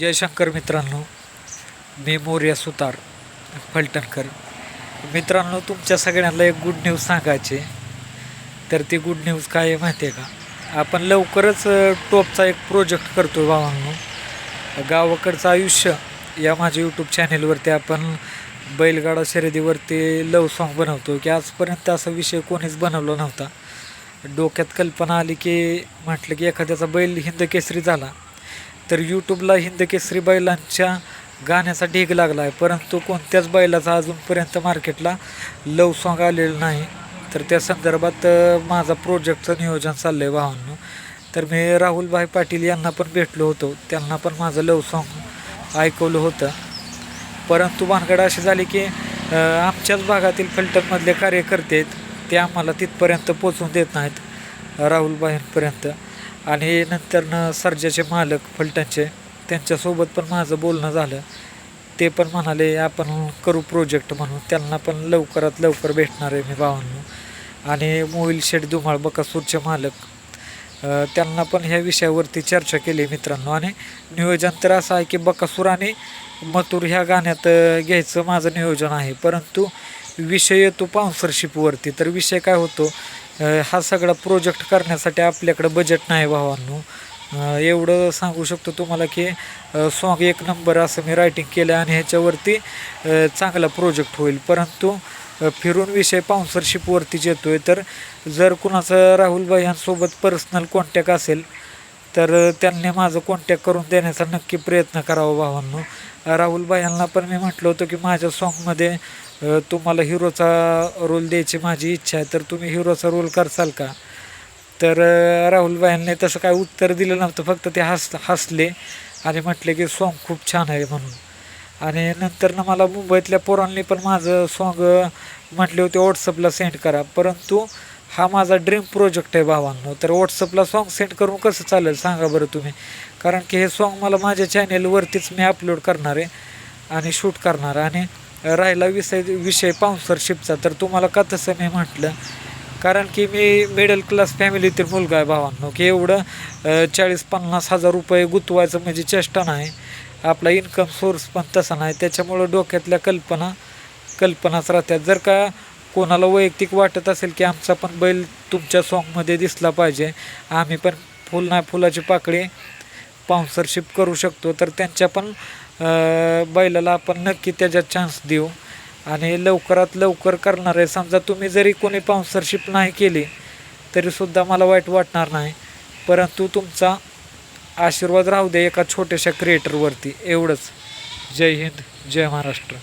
जयशंकर मित्रांनो मी मोर्या सुतार फलटणकर. मित्रांनो तुमच्या सगळ्यांना एक गुड न्यूज सांगायची तर ती गुड न्यूज काय आहे माहिती आहे का? आपण लवकरच टॉपचा एक प्रोजेक्ट करतो भावांनो. गावाकडचं आयुष्य या माझ्या यूट्यूब चॅनेलवरती आपण बैलगाडा शर्यतीवरती लव सॉन्ग बनवतो की आजपर्यंत असा विषय कोणीच बनवला नव्हता. डोक्यात कल्पना आली की म्हटलं की एखाद्याचा बैल हिंद केसरी झाला. तर यूट्यूबला हिंद केसरी बैलांच्या गाण्याचा ढीग लागला आहे परंतु कोणत्याच बैलाचा अजूनपर्यंत मार्केटला लव सॉन्ग आलेलं नाही. तर त्या संदर्भात माझा प्रोजेक्टचं नियोजन चाललं आहे वाहन तर मी राहुलभाई पाटील यांना पण भेटलो होतो. त्यांना पण माझं लव सॉन्ग ऐकवलं होतं. परंतु भानगड अशी झाली की आमच्याच भागातील फिल्टरमधले कार्यकर्ते आहेत ते आम्हाला तिथपर्यंत पोचवून देत नाहीत राहुलबाईंपर्यंत आणि नंतरनं सर्जाचे मालक फलटणचे त्यांच्यासोबत पण माझं बोलणं झालं. ते पण म्हणाले आपण करू प्रोजेक्ट म्हणून. त्यांना पण लवकरात लवकर भेटणार आहे मी भावांनो. आणि मोईल शेठ धुमाळ बकासूरचे मालक त्यांना पण ह्या विषयावरती चर्चा केली मित्रांनो. आणि नियोजन तर असं आहे की बकासूर आणि मथुर ह्या गाण्यात घ्यायचं माझं नियोजन आहे. परंतु विषय येतो पाऊन्सरशिपवरती तर विषय काय होतो हा सगळा प्रोजेक्ट करण्यासाठी आपल्याकडं बजेट नाही भावांनो. एवढं सांगू शकतो तुम्हाला की सॉन्ग एक नंबर असं मी रायटिंग केलं आणि ह्याच्यावरती चांगला प्रोजेक्ट होईल. परंतु फिरून विषय पाऊन्सरशिपवरतीच येतो आहे तर जर कुणाचं राहुलबाई यांसोबत पर्सनल कॉन्टॅक्ट असेल तर त्यांनी माझं कॉन्टॅक्ट करून देण्याचा नक्की प्रयत्न करावा भावांनो. राहुलबाई यांना पण मी म्हटलं होतं की माझ्या सॉन्गमध्ये तुम्हाला हिरोचा रोल द्यायची माझी इच्छा आहे तर तुम्ही हिरोचा रोल करसाल का? तर राहुलबाईंनी तसं काय उत्तर दिलं नव्हतं फक्त ते हस हसले आणि म्हटले की सॉन्ग खूप छान आहे म्हणून. आणि नंतर ना मला मुंबईतल्या पोरांनी पण माझं सॉन्ग म्हटले होते व्हॉट्सअपला सेंड करा. परंतु हा माझा ड्रीम प्रोजेक्ट आहे भावांनो. तर व्हॉट्सअपला सॉन्ग सेंड करून कसं चालेल सांगा बरं तुम्ही. कारण की हे सॉन्ग मला माझ्या चॅनेलवरतीच मी अपलोड करणार आहे आणि शूट करणार आणि राहिला विषय विषय पाऊन्सरशिपचा तर तुम्हाला का तसं मी म्हटलं? कारण की मी मिडल क्लास फॅमिलीतील मुलगा आहे भावांनो की एवढं चाळीस पन्नास हजार रुपये गुंतवायचं म्हणजे चेष्टा नाही. आपला इन्कम सोर्स पण तसा नाही. त्याच्यामुळं डोक्यातल्या कल्पना कल्पनाच राहतात. जर का कोणाला वैयक्तिक वाटत असेल की आमचा पण बैल तुमच्या सॉन्गमध्ये दिसला पाहिजे आम्ही पण फुल ना फुलाची पाकळी स्पॉन्सरशिप करू शकतो तर त्यांच्या पण बैलाला आपण नक्की त्याच्यात चान्स देऊ. आणि लवकरात लवकर करणार आहे. समजा तुम्ही जरी कोणी स्पॉन्सरशिप नाही केली तरीसुद्धा मला वाईट वाटणार नाही. परंतु तुमचा आशीर्वाद राहू दे एका छोट्याशा क्रिएटरवरती एवढंच. जय हिंद जय महाराष्ट्र.